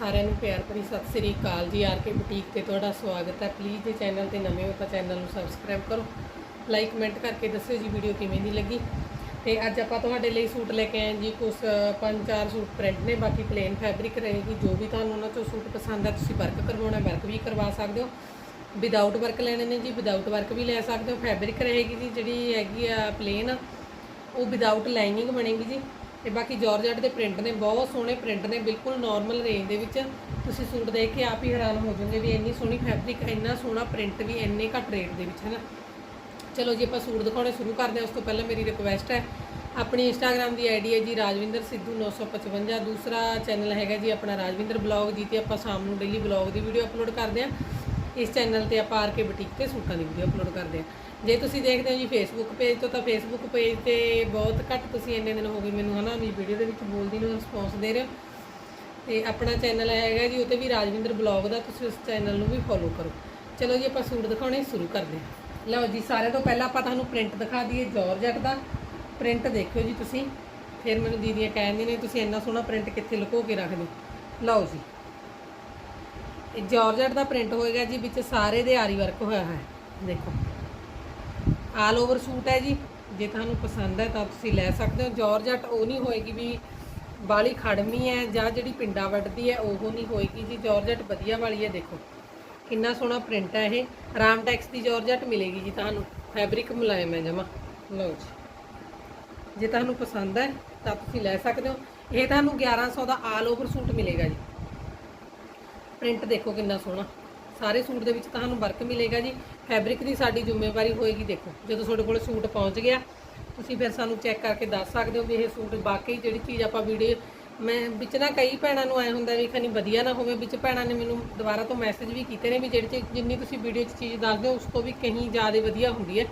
ਸਾਰਿਆਂ ਨੂੰ ਪਿਆਰ ਭਰੀ ਸਤਿ ਸ੍ਰੀ ਅਕਾਲ ਜੀ। ਆਰ ਕੇ ਬੁਟੀਕ ਤੇ ਤੁਹਾਡਾ ਸਵਾਗਤ ਹੈ। ਪਲੀਜ਼ ਜੇ ਚੈਨਲ ਤੇ ਨਵੇਂ ਹੋ ਤਾਂ ਚੈਨਲ ਨੂੰ ਸਬਸਕ੍ਰਾਈਬ ਕਰੋ। ਲਾਈਕ ਕਮੈਂਟ ਕਰਕੇ ਦੱਸਿਓ ਜੀ ਵੀਡੀਓ ਕਿਵੇਂ ਦੀ ਲੱਗੀ। ਤੇ ਅੱਜ ਆਪਾਂ ਤੁਹਾਡੇ ਲਈ ਸੂਟ ਲੈ ਕੇ ਆਏ ਜੀ। ਕੁਝ ਪੰਜ ਚਾਰ ਸੂਟ ਪ੍ਰਿੰਟ ਨੇ। ਬਾਕੀ ਪਲੇਨ ਫੈਬਰਿਕ ਰਹੇਗੀ। ਜੋ ਵੀ ਤੁਹਾਨੂੰ ਉਹਨਾਂ 'ਚੋਂ ਸੂਟ ਪਸੰਦ ਹੈ ਤੁਸੀਂ ਵਰਕ ਕਰਵਾਉਣਾ ਵਰਕ ਵੀ ਕਰਵਾ ਸਕਦੇ ਹੋ। ਵਿਦਆਊਟ ਵਰਕ ਲੈਣੇ ਨੇ ਜੀ। ਵਿਦਆਊਟ ਵਰਕ ਵੀ ਲੈ ਸਕਦੇ ਹੋ। ਫੈਬਰਿਕ ਰਹੇਗੀ ਜੀ। ਜਿਹੜੀ ਹੈਗੀ ਆ ਪਲੇਨ ਉਹ ਵਿਦਆਊਟ ਲਾਈਨਿੰਗ ਬਣੇਗੀ ਜੀ। ਤੇ ਬਾਕੀ ਜਾਰਜਟ ਦੇ ਪ੍ਰਿੰਟ ਨੇ, ਬਹੁਤ ਸੋਹਣੇ ਪ੍ਰਿੰਟ ਨੇ, ਬਿਲਕੁਲ ਨਾਰਮਲ ਰੇਂਜ ਦੇ ਵਿੱਚ। ਤੁਸੀਂ ਸੂਟ ਦੇਖ ਕੇ ਆਪ ਹੀ ਹੈਰਾਨ ਹੋ ਜਾਓਗੇ ਵੀ ਇੰਨੀ ਸੋਹਣੀ ਫੈਬਰਿਕ ਇੰਨਾ ਸੋਹਣਾ ਪ੍ਰਿੰਟ ਵੀ ਇੰਨੇ ਘੱਟ ਰੇਟ ਦੇ ਵਿੱਚ, ਹੈ ਨਾ? ਚਲੋ ਜੀ, ਆਪਾਂ ਸੂਟ ਦਿਖਾਉਣੇ ਸ਼ੁਰੂ ਕਰਦੇ ਹਾਂ। ਉਸ ਤੋਂ ਪਹਿਲਾਂ ਮੇਰੀ ਰਿਕੁਐਸਟ ਹੈ, ਆਪਣੀ ਇੰਸਟਾਗ੍ਰam ਦੀ ਆਈਡੀ ਹੈ ਜੀ ਰਾਜਵਿੰਦਰ ਸਿੱਧੂ 955 ਦੂਸਰਾ ਚੈਨਲ ਹੈਗਾ ਜੀ ਆਪਣਾ ਰਾਜਵਿੰਦਰ ਬਲੌਗ ਜੀ ਤੇ ਆਪਾਂ ਸ਼ਾਮ ਨੂੰ ਡੇਲੀ ਬਲੌਗ ਦੀ ਵੀਡੀਓ ਅਪਲੋਡ ਕਰਦੇ ਹਾਂ। ਇਸ ਚੈਨਲ ਤੇ ਆਪਾਂ ਆਰ ਕੇ ਬੁਟੀਕ ਤੇ ਸੂਟਾਂ ਦੀ ਵੀਡੀਓ ਅਪਲੋਡ ਕਰਦੇ ਹਾਂ। ਜੇ ਤੁਸੀਂ ਦੇਖਦੇ ਹੋ ਜੀ ਫੇਸਬੁੱਕ ਪੇਜ ਤੋਂ, ਤਾਂ ਫੇਸਬੁੱਕ ਪੇਜ ਤੇ ਬਹੁਤ ਘੱਟ ਤੁਸੀਂ ਇੰਨੇ ਦਿਨ ਹੋ ਗਏ ਮੈਨੂੰ ਹਨਾ ਵੀ ਵੀਡੀਓ ਦੇ ਵਿੱਚ ਬੋਲਦੀ ਨੂੰ ਰਿਸਪੌਂਸ ਦੇ ਰਹੇ ਹੋ। ਤੇ ਆਪਣਾ ਚੈਨਲ ਹੈਗਾ ਜੀ ਉਤੇ ਵੀ ਰਾਜਵਿੰਦਰ ਬਲੌਗ ਦਾ ਤੁਸੀਂ ਉਸ ਚੈਨਲ ਨੂੰ ਵੀ ਫੋਲੋ ਕਰੋ। ਚਲੋ ਜੀ, ਆਪਾਂ ਸੂਟ ਦਿਖਾਉਣੇ ਸ਼ੁਰੂ ਕਰਦੇ ਹਾਂ। ਲਓ ਜੀ, ਸਾਰਿਆਂ ਤੋਂ ਪਹਿਲਾਂ ਆਪਾਂ ਤੁਹਾਨੂੰ ਪ੍ਰਿੰਟ ਦਿਖਾ ਦਈਏ ਜਾਰਜਟ ਦਾ। ਪ੍ਰਿੰਟ ਦੇਖਿਓ ਜੀ ਤੁਸੀਂ। ਫਿਰ ਮੈਨੂੰ ਦੀਦੀਆਂ ਕਹਿੰਦੇ ਨੇ, ਤੁਸੀਂ ਇੰਨਾ ਸੋਹਣਾ ਪ੍ਰਿੰਟ ਕਿੱਥੇ ਲੁਕੋ ਕੇ ਰੱਖਦੇ ਲਓ ਜੀ। ਇਹ ਜਾਰਜਟ ਦਾ ਪ੍ਰਿੰਟ ਹੋਏਗਾ ਜੀ, ਵਿੱਚ ਸਾਰੇ ਦੇ ਆਰੀ ਵਰਕ ਹੋਇਆ ਹੈ। ਦੇਖੋ। ਆਲ ਓਵਰ ਸੂਟ ਹੈ ਜੀ। ਜੇ ਤੁਹਾਨੂੰ ਪਸੰਦ ਹੈ ਤਾਂ ਤੁਸੀਂ ਲੈ ਸਕਦੇ ਹੋ। ਜਾਰਜਟ ਉਹ ਨਹੀਂ ਹੋਏਗੀ ਵੀ ਬਾਲੀ ਖੜਮੀ ਹੈ ਜਾਂ ਜਿਹੜੀ ਪਿੰਡਾ ਵੱਟਦੀ ਹੈ, ਉਹ ਨਹੀਂ ਹੋਏਗੀ ਜੀ। ਜਾਰਜਟ ਵਧੀਆ ਵਾਲੀ ਹੈ, ਦੇਖੋ। ਕਿੰਨਾ ਸੋਹਣਾ ਪ੍ਰਿੰਟ ਹੈ ਇਹ। ਰਾਮ ਟੈਕਸ ਦੀ ਜਾਰਜਟ ਮਿਲੇਗੀ ਜੀ ਤੁਹਾਨੂੰ। ਫੈਬਰਿਕ ਮੁਲਾਇਮ ਹੈ ਜਮਾ। ਲਓ ਜੀ। ਜੇ ਤੁਹਾਨੂੰ ਪਸੰਦ ਹੈ ਤਾਂ ਤੁਸੀਂ ਲੈ ਸਕਦੇ ਹੋ। ਇਹ ਤੁਹਾਨੂੰ 1100 ਦਾ ਆਲ ਓਵਰ ਸੂਟ ਮਿਲੇਗਾ ਜੀ। ਪ੍ਰਿੰਟ ਦੇਖੋ ਕਿੰਨਾ ਸੋਹਣਾ। ਸਾਰੇ ਸੂਟ ਦੇ ਵਿੱਚ ਤੁਹਾਨੂੰ ਵਰਕ ਮਿਲੇਗਾ ਜੀ। ਫੈਬਰਿਕ ਦੀ ਸਾਡੀ ਜ਼ਿੰਮੇਵਾਰੀ ਹੋਏਗੀ ਦੇਖੋ। ਜਦੋਂ ਤੁਹਾਡੇ ਕੋਲ ਸੂਟ ਪਹੁੰਚ ਗਿਆ, ਤੁਸੀਂ ਫਿਰ ਸਾਨੂੰ ਚੈੱਕ ਕਰਕੇ ਦੱਸ ਸਕਦੇ ਹੋ ਵੀ ਇਹ ਸੂਟ ਵਾਕਈ ਜਿਹੜੀ ਚੀਜ਼ ਆਪਾਂ ਵੀਡੀਓ ਮੈਂ ਵਿੱਚ ਨਾ ਕਈ ਭੈਣਾਂ ਨੂੰ ਆਏ ਹੁੰਦਾ ਵੀ ਖਾਨੀ ਵਧੀਆ ਨਾ ਹੋਵੇ। ਵਿੱਚ ਭੈਣਾਂ ਨੇ ਮੈਨੂੰ ਦੁਬਾਰਾ ਤੋਂ ਮੈਸੇਜ ਵੀ ਕੀਤੇ ਨੇ ਵੀ ਜਿਹੜੀ ਚੀਜ਼- ਜਿੰਨੀ ਤੁਸੀਂ ਵੀਡੀਓ 'ਚ ਚੀਜ਼ ਦੱਸਦੇ ਹੋ, ਉਸ ਤੋਂ ਵੀ ਕहीं ਜ਼ਿਆਦਾ ਵਧੀਆ ਹੁੰਦੀ ਹੈ।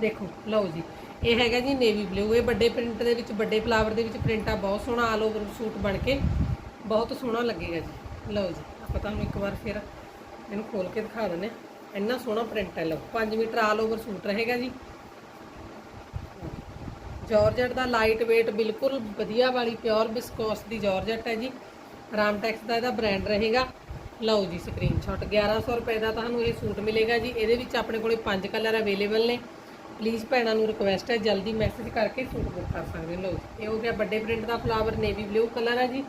ਦੇਖੋ, ਲਓ ਜੀ। ਇਹ ਹੈਗਾ ਜੀ ਨੇਵੀ ਬਲੂ ਇਹ ਵੱਡੇ ਪ੍ਰਿੰਟ ਦੇ ਵਿੱਚ, ਵੱਡੇ ਫਲਾਵਰ ਦੇ ਵਿੱਚ ਪ੍ਰਿੰਟ ਆ। ਬਹੁਤ ਸੋਹਣਾ ਆਲ ਓਵਰ ਸੂਟ ਬਣ ਕੇ। ਬਹੁਤ ਸੋਹਣਾ ਲੱਗੇਗਾ ਜੀ। ਲਓ ਜੀ। ਆਪਾਂ ਤੁਹਾਨੂੰ ਇੱਕ ਵਾਰ ਫਿਰ ਇਹਨੂੰ ਖੋਲ ਕੇ ਦਿਖਾ ਦਿੰਦੇ ਹਾਂ। ਇੰਨਾ ਸੋਹਣਾ ਪ੍ਰਿੰਟ ਹੈ, ਲਓ। 5 ਮੀਟਰ ਆਲ ਓਵਰ ਸੂਟ ਰਹੇਗਾ ਜੀ। ਜਾਰਜਟ ਦਾ ਲਾਈਟ weight ਬਿਲਕੁਲ ਵਧੀਆ ਵਾਲੀ ਪਿਓਰ ਬਿਸਕੋਸ ਦੀ ਜਾਰਜਟ ਹੈ ਜੀ। ਰਾਮਟੈਕਸ ਦਾ ਇਹਦਾ ਬ੍ਰਾਂਡ ਰਹੇਗਾ। ਲਓ ਜੀ ਸਕਰੀਨਸ਼ਾਟ 1100 ਰੁਪਏ ਦਾ ਤੁਹਾਨੂੰ ਇਹ ਸੂਟ ਮਿਲੇਗਾ ਜੀ। ਇਹਦੇ ਵਿੱਚ ਆਪਣੇ ਕੋਲੇ ਪੰਜ ਕਲਰ ਅਵੇਲੇਬਲ ਨੇ। ਪਲੀਜ਼ ਭੈਣਾਂ ਨੂੰ ਰਿਕੁਐਸਟ ਹੈ, ਜਲਦੀ ਮੈਸੇਜ ਕਰਕੇ ਸੂਟ ਬੁੱਕ ਕਰ ਸਕਦੇ ਹੋ। ਲਓ ਜੀ, ਇਹ ਹੋ ਗਿਆ ਵੱਡੇ ਪ੍ਰਿੰਟ ਦਾ ਫਲਾਵਰ ਨੇਵੀ ਬਲੂ ਕਲਰ ਹੈ ਜੀ।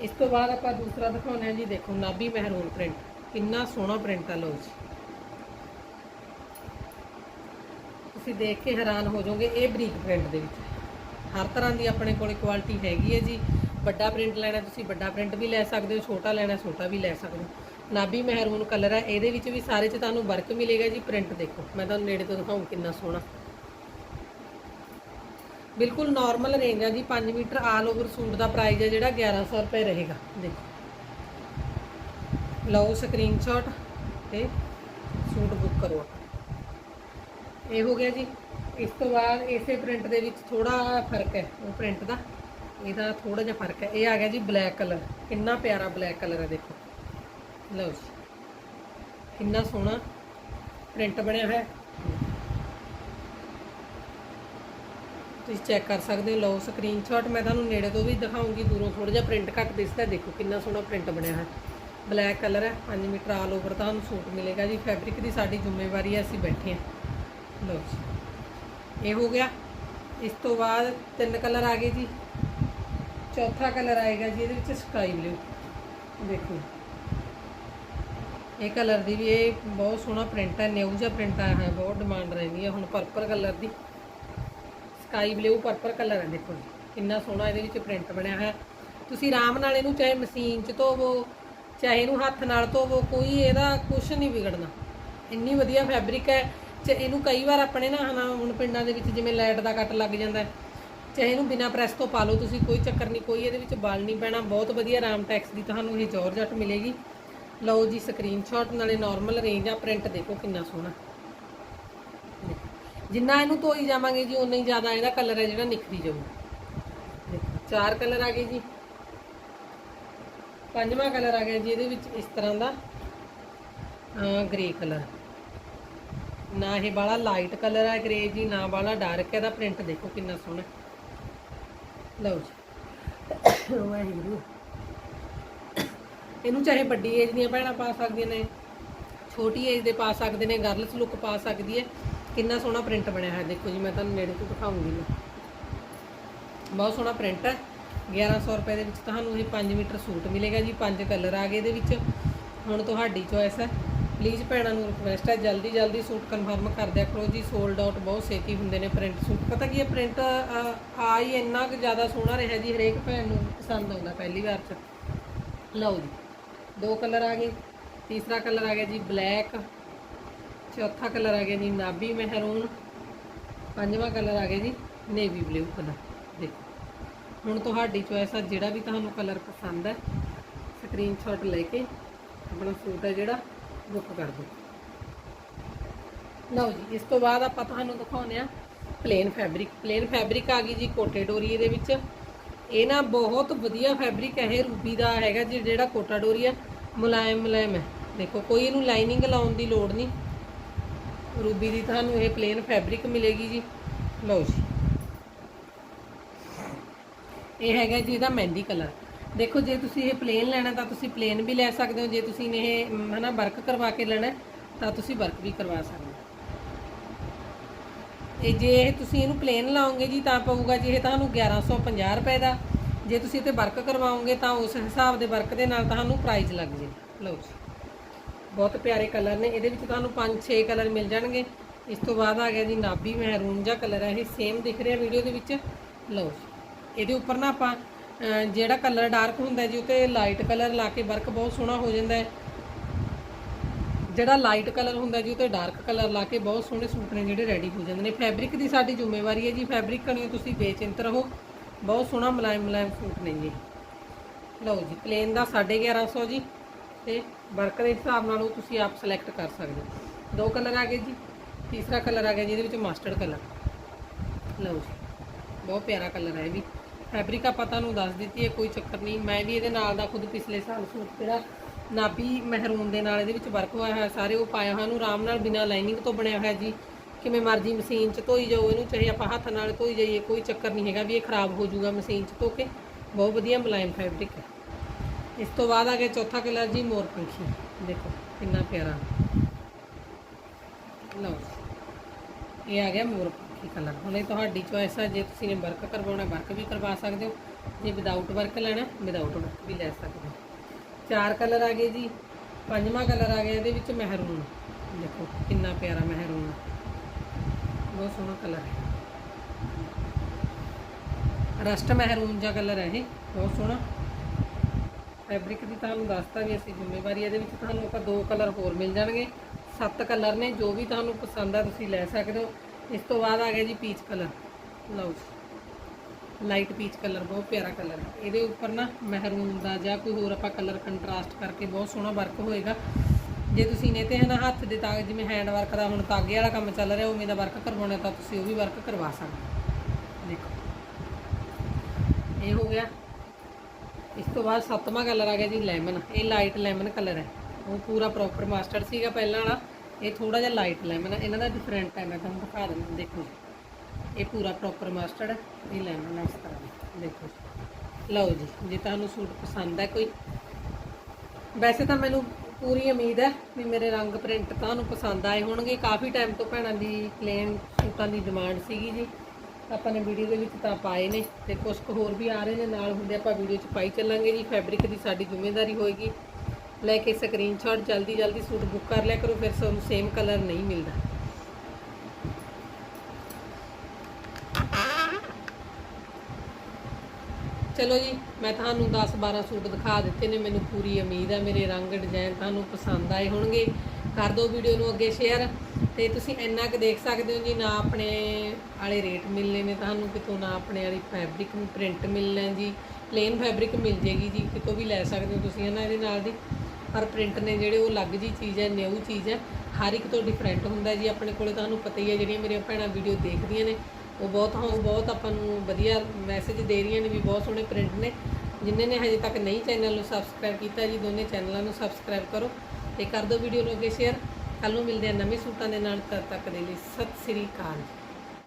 ਇਸ ਤੋਂ ਬਾਅਦ ਆਪਾਂ ਦੂਸਰਾ ਦਿਖਾਉਂਦੇ ਹਾਂ ਜੀ, ਦੇਖੋ ਨਾਭੀ ਮਹਿਰੂਨ ਪ੍ਰਿੰਟ ਕਿੰਨਾ ਸੋਹਣਾ ਪ੍ਰਿੰਟ ਆ, ਲਓ ਜੀ। ਤੁਸੀਂ ਦੇਖ ਕੇ ਹੈਰਾਨ ਹੋ ਜਾਓਗੇ, ਇਹ ਬਰੀਕ ਪ੍ਰਿੰਟ ਦੇ ਵਿੱਚ। ਹਰ ਤਰ੍ਹਾਂ ਦੀ ਆਪਣੇ ਕੋਲੇ ਕੁਆਲਿਟੀ ਹੈਗੀ ਹੈ ਜੀ। ਵੱਡਾ ਪ੍ਰਿੰਟ ਲੈਣਾ, ਤੁਸੀਂ ਵੱਡਾ ਪ੍ਰਿੰਟ ਵੀ ਲੈ ਸਕਦੇ ਹੋ, ਛੋਟਾ ਲੈਣਾ, ਛੋਟਾ ਵੀ ਲੈ ਸਕਦੇ ਹੋ। ਨਾਭੀ ਮਹਿਰੂਨ ਕਲਰ ਹੈ ਇਹਦੇ ਵਿੱਚ ਵੀ ਸਾਰੇ 'ਚ ਤੁਹਾਨੂੰ ਵਰਕ ਮਿਲੇਗਾ ਜੀ ਪ੍ਰਿੰਟ ਦੇਖੋ। ਮੈਂ ਤੁਹਾਨੂੰ ਨੇੜੇ ਤੋਂ ਦਿਖਾਉਂ ਕਿੰਨਾ ਸੋਹਣਾ। ਬਿਲਕੁਲ ਨਾਰਮਲ ਰੇਂਜ ਆ ਜੀ 5 ਮੀਟਰ ਆਲ ਓਵਰ ਸੂਟ ਦਾ ਪ੍ਰਾਈਸ ਹੈ ਜਿਹੜਾ 1100 ਰੁਪਏ ਰਹੇਗਾ। ਦੇਖੋ। ਲਓ ਸਕਰੀਨਸ਼ਾਟ ਤੇ ਸੂਟ ਬੁੱਕ ਕਰੋ ਇਹ ਹੋ ਗਿਆ ਜੀ। ਇਸ ਤੋਂ ਬਾਅਦ ਇਸੇ ਪ੍ਰਿੰਟ ਦੇ ਵਿੱਚ ਥੋੜਾ ਫ਼ਰਕ ਹੈ, ਉਹ ਪ੍ਰਿੰਟ ਦਾ। ਇਹਦਾ ਥੋੜਾ ਜਿਹਾ ਫ਼ਰਕ ਹੈ। ਇਹ ਆ ਗਿਆ ਜੀ ਬਲੈਕ ਕਲਰ ਕਿੰਨਾ ਪਿਆਰਾ ਬਲੈਕ ਕਲਰ ਹੈ, ਦੇਖੋ। ਲਓ ਜੀ। ਕਿੰਨਾ ਸੋਹਣਾ ਪ੍ਰਿੰਟ ਬਣਿਆ ਹੋਇਆ ਹੈ ਤੁਸੀਂ ਚੈੱਕ ਕਰ ਸਕਦੇ ਹੋ, ਲਓ ਸਕਰੀਨਸ਼ਾਟ ਮੈਂ ਤੁਹਾਨੂੰ ਨੇੜੇ ਤੋਂ ਵੀ ਦਿਖਾਉਂਗੀ, ਦੂਰੋਂ ਥੋੜਾ ਜਿਹਾ ਪ੍ਰਿੰਟ ਘੱਟ ਦਿਸਦਾ ਦੇਖੋ ਕਿੰਨਾ ਸੋਹਣਾ ਪ੍ਰਿੰਟ ਬਣਿਆ ਹੈ ਬਲੈਕ ਕਲਰ ਹੈ 5 ਮੀਟਰ ਆਲ ਓਵਰ ਤੁਹਾਨੂੰ ਸੂਟ ਮਿਲੇਗਾ ਜੀ। ਫੈਬਰਿਕ ਦੀ ਸਾਡੀ ਜ਼ਿੰਮੇਵਾਰੀ ਹੈ, ਅਸੀਂ ਬੈਠੇ ਹਾਂ। ਲਓ ਜੀ। ਇਹ ਹੋ ਗਿਆ। ਇਸ ਤੋਂ ਬਾਅਦ ਤਿੰਨ ਕਲਰ ਆ ਗਏ ਜੀ। ਚੌਥਾ ਕਲਰ ਆਏਗਾ ਜੀ, ਇਹਦੇ ਵਿੱਚ ਸਕਾਈ ਬਲੂ ਦੇਖੋ। ਇਹ ਕਲਰ ਦੀ ਵੀ ਇਹ ਬਹੁਤ ਸੋਹਣਾ ਪ੍ਰਿੰਟ ਹੈ, ਨਿਊ ਜਿਹਾ ਪ੍ਰਿੰਟ ਆਇਆ ਹੈ ਬਹੁਤ ਡਿਮਾਂਡ ਰਹਿੰਦੀ ਹੈ। ਹੁਣ ਪਰਪਲ ਕਲਰ ਦੀ। ਸਕਾਈ ਬਲੂ ਪਰਪਲ ਕਲਰ ਹੈ ਦੇਖੋ ਜੀ। ਕਿੰਨਾ ਸੋਹਣਾ ਇਹਦੇ ਵਿੱਚ ਪ੍ਰਿੰਟ ਬਣਿਆ ਹੋਇਆ। ਤੁਸੀਂ ਆਰਾਮ ਨਾਲ ਇਹਨੂੰ ਚਾਹੇ ਮਸ਼ੀਨ 'ਚ ਧੋਵੋ, ਚਾਹੇ ਇਹਨੂੰ ਹੱਥ ਨਾਲ ਧੋਵੋ, ਕੋਈ ਇਹਦਾ ਕੁਝ ਨਹੀਂ ਵਿਗੜਨਾ। ਇੰਨੀ ਵਧੀਆ ਫੈਬਰਿਕ ਹੈ। ਚ ਇਹਨੂੰ ਕਈ ਵਾਰ ਆਪਣੇ ਨਾ, ਹਨਾ, ਹੁਣ ਪਿੰਡਾਂ ਦੇ ਵਿੱਚ ਜਿਵੇਂ ਲਾਈਟ ਦਾ ਕੱਟ ਲੱਗ ਜਾਂਦਾ ਚਾਹੇ ਇਹਨੂੰ ਬਿਨਾ ਪ੍ਰੈਸ ਤੋਂ ਪਾ ਲਓ, ਤੁਸੀਂ ਕੋਈ ਚੱਕਰ ਨਹੀਂ, ਕੋਈ ਇਹਦੇ ਵਿੱਚ ਬਲ ਨਹੀਂ ਪੈਣਾ। ਬਹੁਤ ਵਧੀਆ ਰਾਮਟੈਕਸ ਦੀ ਤੁਹਾਨੂੰ ਇਹ ਜਾਰਜਟ ਮਿਲੇਗੀ। ਲਓ ਜੀ ਸਕਰੀਨਸ਼ਾਟ ਨਾਲੇ ਨਾਰਮਲ ਰੇਂਜ ਆ ਪ੍ਰਿੰਟ ਦੇਖੋ ਕਿੰਨਾ ਸੋਹਣਾ। ਜਿੰਨਾ ਇਹਨੂੰ ਧੋਈ ਜਾਵਾਂਗੇ ਜੀ ਉਨਾ ਹੀ ਜ਼ਿਆਦਾ ਇਹਦਾ ਕਲਰ ਹੈ ਜਿਹੜਾ ਨਿਖਰੀ ਜਾਊ। ਚਾਰ ਕਲਰ ਆ ਗਏ ਜੀ। ਪੰਜਵਾਂ ਕਲਰ ਆ ਗਿਆ ਜੀ, ਇਹਦੇ ਵਿੱਚ ਇਸ ਤਰ੍ਹਾਂ ਦਾ ਗ੍ਰੇ ਕਲਰ ਨਾ ਇਹ ਬਾਲਾ ਲਾਈਟ ਕਲਰ ਹੈ ਗ੍ਰੇ ਜੀ, ਨਾ ਬਾਲਾ ਡਾਰਕ ਹੈ ਇਹਦਾ ਪ੍ਰਿੰਟ ਦੇਖੋ ਕਿੰਨਾ ਸੋਹਣਾ ਲਓ ਜੀ। ਵਾਹਿਗੁਰੂ ਇਹਨੂੰ ਚਾਹੇ ਵੱਡੀ ਏਜ ਦੀਆਂ ਭੈਣਾਂ ਪਾ ਸਕਦੀਆਂ ਨੇ, ਛੋਟੀ ਏਜ ਦੇ ਪਾ ਸਕਦੇ ਨੇ ਗਰਲਸ ਲੁੱਕ ਪਾ ਸਕਦੀ ਹੈ। ਕਿੰਨਾ ਸੋਹਣਾ ਪ੍ਰਿੰਟ ਬਣਿਆ ਹੈ ਦੇਖੋ ਜੀ, ਮੈਂ ਤੁਹਾਨੂੰ ਨੇੜੇ ਤੋਂ ਦਿਖਾਉਂਗੀ ਮੈਂ ਬਹੁਤ ਸੋਹਣਾ ਪ੍ਰਿੰਟ ਹੈ। 1100 ਰੁਪਏ ਦੇ ਵਿੱਚ ਤੁਹਾਨੂੰ ਇਹ 5 ਮੀਟਰ ਸੂਟ ਮਿਲੇਗਾ ਜੀ, ਪੰਜ ਕਲਰ ਆ ਗਏ ਇਹਦੇ ਵਿੱਚ। ਹੁਣ ਤੁਹਾਡੀ ਚੋਇਸ ਹੈ। ਪਲੀਜ਼ ਭੈਣਾਂ ਨੂੰ ਰਿਕੁਐਸਟ ਹੈ, ਜਲਦੀ ਜਲਦੀ ਸੂਟ ਕਨਫਰਮ ਕਰ ਦਿਆ ਕਰੋ ਜੀ। ਸੋਲਡ ਆਊਟ ਬਹੁਤ ਛੇਤੀ ਹੁੰਦੇ ਨੇ ਪ੍ਰਿੰਟ ਸੂਟ। ਪਤਾ ਕੀ ਹੈ ਪ੍ਰਿੰਟ ਆ ਹੀ ਇੰਨਾ ਕੁ ਜ਼ਿਆਦਾ ਸੋਹਣਾ ਰਿਹਾ ਜੀ, ਹਰੇਕ ਭੈਣ ਨੂੰ ਪਸੰਦ ਆਉਂਦਾ ਪਹਿਲੀ ਵਾਰ ਚ। ਲਓ ਜੀ, ਦੋ ਕਲਰ ਆ ਗਏ। ਤੀਸਰਾ ਕਲਰ ਆ ਗਿਆ ਜੀ ਬਲੈਕ ਚੌਥਾ ਕਲਰ ਆ ਗਿਆ ਜੀ ਨਾਬੀ ਮਹਿਰੂਨ। ਪੰਜਵਾਂ ਕਲਰ ਆ ਗਿਆ ਜੀ, ਨੇਵੀ ਬਲੂ ਕਲਰ। ਦੇਖੋ, ਹੁਣ ਤੁਹਾਡੀ ਚੋਇਸ ਆ, ਜਿਹੜਾ ਵੀ ਤੁਹਾਨੂੰ ਕਲਰ ਪਸੰਦ ਹੈ ਸਕਰੀਨਸ਼ਾਟ ਲੈ ਕੇ ਆਪਣਾ ਸੂਟ ਹੈ ਜਿਹੜਾ ਬੁੱਕ ਕਰ ਦਿਓ। ਲਓ ਜੀ, ਇਸ ਤੋਂ ਬਾਅਦ ਆਪਾਂ ਤੁਹਾਨੂੰ ਦਿਖਾਉਂਦੇ ਆ ਪਲੇਨ ਫੈਬਰਿਕ ਪਲੇਨ ਫੈਬਰਿਕ ਆ ਗਈ ਜੀ, ਕੋਟੇ ਡੋਰੀ ਇਹਦੇ ਵਿੱਚ। ਇਹ ਨਾ ਬਹੁਤ ਵਧੀਆ ਫੈਬਰਿਕ ਹੈ ਇਹ ਰੂਬੀ ਦਾ ਹੈਗਾ ਜੀ, ਜਿਹੜਾ ਕੋਟਾ ਡੋਰੀ ਹੈ ਮੁਲਾਇਮ ਮੁਲਾਇਮ ਹੈ ਦੇਖੋ, ਕੋਈ ਇਹਨੂੰ ਲਾਈਨਿੰਗ ਲਾਉਣ ਦੀ ਲੋੜ ਨਹੀਂ। ਰੂਬੀ ਦੀ ਤੁਹਾਨੂੰ ਇਹ ਪਲੇਨ ਫੈਬਰਿਕ ਮਿਲੇਗੀ ਜੀ। ਲਓ ਜੀ। ਇਹ ਹੈਗਾ ਜੀ ਇਹਦਾ ਮਹਿੰਦੀ ਕਲਰ। ਦੇਖੋ ਜੇ ਤੁਸੀਂ ਇਹ ਪਲੇਨ ਲੈਣਾ ਤਾਂ ਤੁਸੀਂ ਪਲੇਨ ਵੀ ਲੈ ਸਕਦੇ ਹੋ। ਜੇ ਤੁਸੀਂ ਨੇ ਇਹ ਮ, ਹਨਾ ਵਰਕ ਕਰਵਾ ਕੇ ਲੈਣਾ ਤਾਂ ਤੁਸੀਂ ਵਰਕ ਵੀ ਕਰਵਾ ਸਕਦੇ ਹੋ। ਇਹ ਜੇ ਇਹ ਤੁਸੀਂ ਇਹਨੂੰ ਪਲੇਨ ਲਾਓਗੇ ਜੀ ਤਾਂ ਪਊਗਾ ਜੀ ਇਹ ਤੁਹਾਨੂੰ 1150 ਰੁਪਏ ਦਾ। ਜੇ ਤੁਸੀਂ ਇਹ ਤੇ ਵਰਕ ਕਰਵਾਓਗੇ ਤਾਂ ਉਸ ਹਿਸਾਬ ਦੇ ਵਰਕ ਦੇ ਨਾਲ ਤੁਹਾਨੂੰ ਪ੍ਰਾਈਸ ਲੱਗ ਜੇ। ਲਓ ਜੀ। ਬਹੁਤ ਪਿਆਰੇ ਕਲਰ ਨੇ। ਇਹਦੇ ਵਿੱਚ ਤੁਹਾਨੂੰ 5-6 ਕਲਰ ਮਿਲ ਜਾਣਗੇ। ਇਸ ਤੋਂ ਬਾਅਦ ਆ ਗਿਆ ਜੀ ਨਾਬੀ ਮਹਿਰੂਨ ਜਿਹਾ ਕਲਰ ਹੈ। ਇਹ ਸੇਮ ਦਿਖ ਰਿਹਾ ਵੀਡੀਓ ਦੇ ਵਿੱਚ। ਲਓ ਜੀ। ਇਹਦੇ ਉੱਪਰ ਨਾ ਆਪਾਂ ਜਿਹੜਾ ਕਲਰ ਡਾਰਕ ਹੁੰਦਾ ਜੀ, ਉਤੇ ਲਾਈਟ ਕਲਰ ਲਾ ਕੇ ਵਰਕ ਬਹੁਤ ਸੋਹਣਾ ਹੋ ਜਾਂਦਾ ਹੈ। ਜਿਹੜਾ ਲਾਈਟ ਕਲਰ ਹੁੰਦਾ ਜੀ, ਉਤੇ ਡਾਰਕ ਕਲਰ ਲਾ ਕੇ ਬਹੁਤ ਸੋਹਣੇ ਸੂਟ ਨੇ ਜਿਹੜੇ ਰੈਡੀ ਹੋ ਜਾਂਦੇ ਨੇ। ਫੈਬਰਿਕ ਦੀ ਸਾਡੀ ਜ਼ਿੰਮੇਵਾਰੀ ਹੈ ਜੀ, ਫੈਬਰਿਕ ਕਣੀਓ ਤੁਸੀਂ ਬੇਚਿੰਤ ਰਹੋ। ਬਹੁਤ ਸੋਹਣਾ ਮਲਾਇਮ ਮਲਾਇਮ ਸੂਟ ਨੇ ਜੀ। ਲਓ ਜੀ ਪਲੇਨ ਦਾ 1150 ਜੀ। ਤੇ ਵਰਕ ਦੇ ਹਿਸਾਬ ਨਾਲ ਉਹ ਤੁਸੀਂ ਆਪ ਸਿਲੈਕਟ ਕਰ ਸਕਦੇ ਹੋ। ਦੋ ਕਲਰ ਆ ਗਏ ਜੀ, ਤੀਸਰਾ ਕਲਰ ਆ ਗਿਆ ਜਿਹਦੇ ਵਿੱਚ ਮਸਟਰਡ ਕਲਰ ਲਓ ਜੀ, ਬਹੁਤ ਪਿਆਰਾ ਕਲਰ ਹੈ ਇਹ ਵੀ। ਫੈਬਰਿਕ ਆਪਾਂ ਤੁਹਾਨੂੰ ਦੱਸ ਦਿੱਤੀ ਹੈ, ਕੋਈ ਚੱਕਰ ਨਹੀਂ। ਮੈਂ ਵੀ ਇਹਦੇ ਨਾਲ ਦਾ ਖੁਦ ਪਿਛਲੇ ਸਾਲ ਸੂਟ ਜਿਹੜਾ ਨਾਬੀ ਮਹਿਰੂਨ ਦੇ ਨਾਲ ਇਹਦੇ ਵਿੱਚ ਵਰਕ ਹੋਇਆ ਹੋਇਆ, ਸਾਰੇ ਉਹ ਪਾਇਆ ਹੋਇਆ ਨੂੰ ਆਰਾਮ ਨਾਲ ਬਿਨਾਂ ਲਾਈਨਿੰਗ ਤੋਂ ਬਣਿਆ ਹੋਇਆ ਜੀ। ਕਿਵੇਂ ਮਰਜ਼ੀ ਮਸ਼ੀਨ 'ਚ ਧੋਈ ਜਾਓ ਇਹਨੂੰ, ਚਾਹੇ ਆਪਾਂ ਹੱਥ ਨਾਲ ਧੋਈ ਜਾਈਏ, ਕੋਈ ਚੱਕਰ ਨਹੀਂ ਹੈਗਾ ਵੀ ਇਹ ਖਰਾਬ ਹੋ ਜਾਊਗਾ ਮਸ਼ੀਨ 'ਚ ਧੋ ਕੇ। ਬਹੁਤ ਵਧੀਆ ਮੁਲਾਇਮ ਫੈਬਰਿਕ ਹੈ। ਇਸ ਤੋਂ ਬਾਅਦ ਆ ਗਿਆ ਚੌਥਾ ਕਲਰ ਜੀ ਮੋਰ ਪੰਖੀ ਦੇਖੋ, ਕਿੰਨਾ ਪਿਆਰਾ। ਲਓ, ਇਹ ਆ ਗਿਆ ਮੋਰ ਪੰਖੀ ਕਲਰ। ਹੁਣ ਇਹ ਤੁਹਾਡੀ ਚੋਇਸ ਆ, ਜੇ ਤੁਸੀਂ ਨੇ ਵਰਕ ਕਰਵਾਉਣਾ ਵਰਕ ਵੀ ਕਰਵਾ ਸਕਦੇ ਹੋ। ਜੇ ਵਿਦਆਊਟ ਵਰਕ ਲੈਣਾ ਵਿਦਆਊਟ ਵਰਕ ਵੀ ਲੈ ਸਕਦੇ ਹੋ। ਚਾਰ ਕਲਰ ਆ ਗਏ ਜੀ, ਪੰਜਵਾਂ ਕਲਰ ਆ ਗਿਆ ਇਹਦੇ ਵਿੱਚ ਮਹਿਰੂਨ। ਦੇਖੋ, ਕਿੰਨਾ ਪਿਆਰਾ ਮਹਿਰੂਨ। ਬਹੁਤ ਸੋਹਣਾ ਕਲਰ ਹੈ। ਰਸਟ ਮਹਿਰੂਨ ਜਿਹਾ ਕਲਰ ਹੈ ਇਹ, ਬਹੁਤ ਸੋਹਣਾ। ਫੈਬਰਿਕ ਦੀ ਤੁਹਾਨੂੰ ਦੱਸਤਾ ਵੀ ਅਸੀਂ ਜ਼ਿੰਮੇਵਾਰੀ ਇਹਦੇ ਵਿੱਚ ਤੁਹਾਨੂੰ ਆਪਾਂ ਦੋ ਕਲਰ ਹੋਰ ਮਿਲ ਜਾਣਗੇ। ਸੱਤ ਕਲਰ ਨੇ, ਜੋ ਵੀ ਤੁਹਾਨੂੰ ਪਸੰਦ ਆ ਤੁਸੀਂ ਲੈ ਸਕਦੇ ਹੋ। ਇਸ ਤੋਂ ਬਾਅਦ ਆ ਗਿਆ ਜੀ ਪੀਚ ਕਲਰ। ਲਓ ਲਾਈਟ ਪੀਚ ਕਲਰ, ਬਹੁਤ ਪਿਆਰਾ ਕਲਰ ਹੈ। ਇਹਦੇ ਉੱਪਰ ਨਾ ਮਹਿਰੂਨ ਦਾ ਜਾਂ ਕੋਈ ਹੋਰ ਆਪਾਂ ਕਲਰ ਕੰਟਰਾਸਟ ਕਰਕੇ ਬਹੁਤ ਸੋਹਣਾ ਵਰਕ ਹੋਏਗਾ। ਜੇ ਤੁਸੀਂ ਨੇ ਤੇ ਹਨਾ ਹੱਥ ਦੇ ਤਾਗ ਜਿਵੇਂ ਹੈਂਡ ਵਰਕ ਦਾ ਹੁਣ ਤਾਗੇ ਵਾਲਾ ਕੰਮ ਚੱਲ ਰਿਹਾ, ਉਵੇਂ ਦਾ ਵਰਕ ਕਰਵਾਉਣਾ ਤਾਂ ਤੁਸੀਂ ਉਹ ਵੀ ਵਰਕ ਕਰਵਾ ਸਕਦੇ ਹੋ। ਦੇਖੋ। ਇਹ ਹੋ ਗਿਆ ਇਸ ਤੋਂ ਬਾਅਦ ਸੱਤਵਾਂ ਕਲਰ ਆ ਗਿਆ ਜੀ ਲੈਮਨ ਇਹ ਲਾਈਟ ਲੈਮਨ ਕਲਰ ਹੈ। ਉਹ ਪੂਰਾ ਪ੍ਰੋਪਰ ਮਾਸਟਰਡ ਸੀਗਾ ਪਹਿਲਾਂ ਵਾਲਾ। ਇਹ ਥੋੜਾ ਜਿਹਾ ਲਾਈਟ ਲੈਮਨ ਹੈ ਇਹਨਾਂ ਦਾ ਡਿਫਰੈਂਟ ਹੈ। ਮੈਂ ਤੁਹਾਨੂੰ ਦਿਖਾ ਦਿੰਦਾ ਦੇਖੋ ਜੀ। ਇਹ ਪੂਰਾ ਪ੍ਰੋਪਰ ਮਾਸਟਰਡ ਹੈ। ਇਹ ਲੈਮਨ ਹੈ ਇਸ ਤਰ੍ਹਾਂ ਦਾ। ਦੇਖੋ ਜੀ। ਲਓ ਜੀ। ਜੇ ਤੁਹਾਨੂੰ ਸੂਟ ਪਸੰਦ ਹੈ ਕੋਈ। ਵੈਸੇ ਤਾਂ ਮੈਨੂੰ ਪੂਰੀ ਉਮੀਦ ਹੈ ਵੀ ਮੇਰੇ ਰੰਗ ਪ੍ਰਿੰਟ ਤੁਹਾਨੂੰ ਪਸੰਦ ਆਏ ਹੋਣਗੇ। ਕਾਫੀ ਟਾਈਮ ਤੋਂ ਭੈਣਾਂ ਦੀ ਪਲੇਨ ਸੂਟਾਂ ਦੀ ਡਿਮਾਂਡ ਸੀਗੀ ਜੀ। ਆਪਾਂ ਨੇ ਵੀਡੀਓ ਦੇ ਵਿੱਚ ਤਾਂ ਪਾਏ ਨੇ ਤੇ ਕੁਝ ਕੁ ਹੋਰ ਵੀ ਆ ਰਹੇ ਨੇ, ਨਾਲ ਹੁੰਦੇ ਆਪਾਂ ਵੀਡੀਓ 'ਚ ਪਾਈ ਚੱਲਾਂਗੇ ਜੀ ਫੈਬਰਿਕ ਦੀ ਸਾਡੀ ਜ਼ਿੰਮੇਵਾਰੀ ਹੋਏਗੀ। ਲੈ ਕੇ ਸਕਰੀਨਸ਼ਾਟ ਜਲਦੀ ਜਲਦੀ ਸੂਟ ਬੁੱਕ ਕਰ ਲਿਆ ਕਰੋ, ਫਿਰ ਸਾਨੂੰ ਸੇਮ ਕਲਰ ਨਹੀਂ ਮਿਲਦਾ। ਚਲੋ ਜੀ, ਮੈਂ ਤੁਹਾਨੂੰ 10 12 ਸੂਟ ਦਿਖਾ ਦਿੱਤੇ ਨੇ, ਮੈਨੂੰ ਪੂਰੀ ਉਮੀਦ ਹੈ, ਮੇਰੇ ਰੰਗ ਡਿਜ਼ਾਈਨ ਤੁਹਾਨੂੰ ਪਸੰਦ ਆਏ ਹੋਣਗੇ। ਕਰ ਦਿਓ ਵੀਡੀਓ ਨੂੰ ਅੱਗੇ ਸ਼ੇਅਰ ਤੇ ਤੁਸੀਂ ਇੰਨਾ ਕੁ ਦੇਖ ਸਕਦੇ ਹੋ ਜੀ, ਨਾ ਆਪਣੇ ਵਾਲੇ ਰੇਟ ਮਿਲਨੇ ਨੇ ਤੁਹਾਨੂੰ, ਕਿਤੋਂ ਨਾ ਆਪਣੇ ਵਾਲੀ ਫੈਬਰਿਕ ਨੂੰ ਪ੍ਰਿੰਟ ਮਿਲਣਾ ਜੀ। ਪਲੇਨ ਫੈਬਰਿਕ ਮਿਲ ਜੇਗੀ ਜੀ, ਕਿਤੋਂ ਵੀ ਲੈ ਸਕਦੇ ਹੋ ਤੁਸੀਂ ਇਹਨਾਂ ਇਹਦੇ ਨਾਲ ਦੀ। ਪਰ ਪ੍ਰਿੰਟ ਨੇ ਜਿਹੜੇ ਉਹ ਅਲੱਗ ਜੀ ਚੀਜ਼ ਹੈ ਨਿਊ ਚੀਜ਼ ਹੈ। ਹਰ ਇੱਕ ਤੋਂ ਡਿਫਰੈਂਟ ਹੁੰਦਾ ਜੀ, ਆਪਣੇ ਕੋਲੇ ਤੁਹਾਨੂੰ ਪਤਾ ਹੀ ਹੈ, ਜਿਹੜੀਆਂ ਮੇਰੀਆਂ ਭੈਣਾਂ ਵੀਡੀਓ ਦੇਖਦੀਆਂ ਨੇ, ਉਹ ਬਹੁਤ ਹਾਂ ਬਹੁਤ ਆਪਾਂ ਨੂੰ ਵਧੀਆ ਮੈਸੇਜ ਦੇ ਰਹੀਆਂ ਨੇ, ਵੀ ਬਹੁਤ ਸੋਹਣੇ ਪ੍ਰਿੰਟ ਨੇ। ਜਿਨ੍ਹਾਂ ਨੇ ਹਜੇ ਤੱਕ ਨਹੀਂ ਚੈਨਲ ਨੂੰ ਸਬਸਕ੍ਰਾਈਬ ਕੀਤਾ ਜੀ, ਦੋਨੇ ਚੈਨਲਾਂ ਨੂੰ ਸਬਸਕ੍ਰਾਈਬ ਕਰੋ। ਤੇ ਕਰ ਦਿਓ ਵੀਡੀਓ ਨੂੰ ਅੱਗੇ ਸ਼ੇਅਰ ਕੱਲ ਨੂੰ ਮਿਲਦੇ ਆ ਨਵੇਂ ਸੂਟਾਂ ਦੇ ਨਾਲ। ਤਦ ਤੱਕ ਦੇ ਲਈ ਸਤਿ ਸ੍ਰੀ ਅਕਾਲ।